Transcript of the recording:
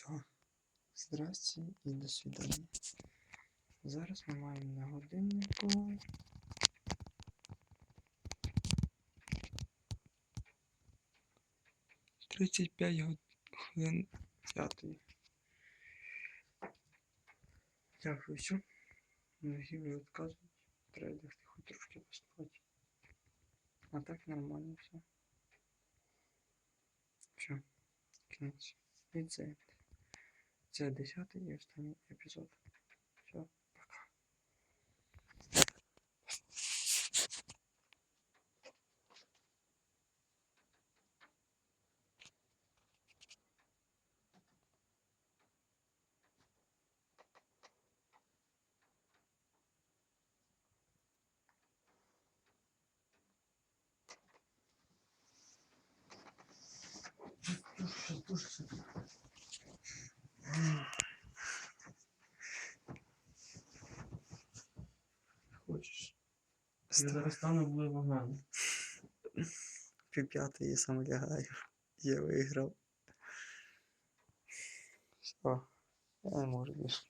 Все. Здрасте і до свидання. Зараз ми маємо на годиннику. Тридцять п'ять хвилин п'ятої. Дякую, все. Ноги вже відказують. Треба лягти хоч трошки поспати. А так нормально все. Все. Кінець. І це. Десятий і останній епізод. Хочеш? Я зараз стану були вагами. Півп'ятої я сам лягаю. Я виграв. Все. Я не можу більше.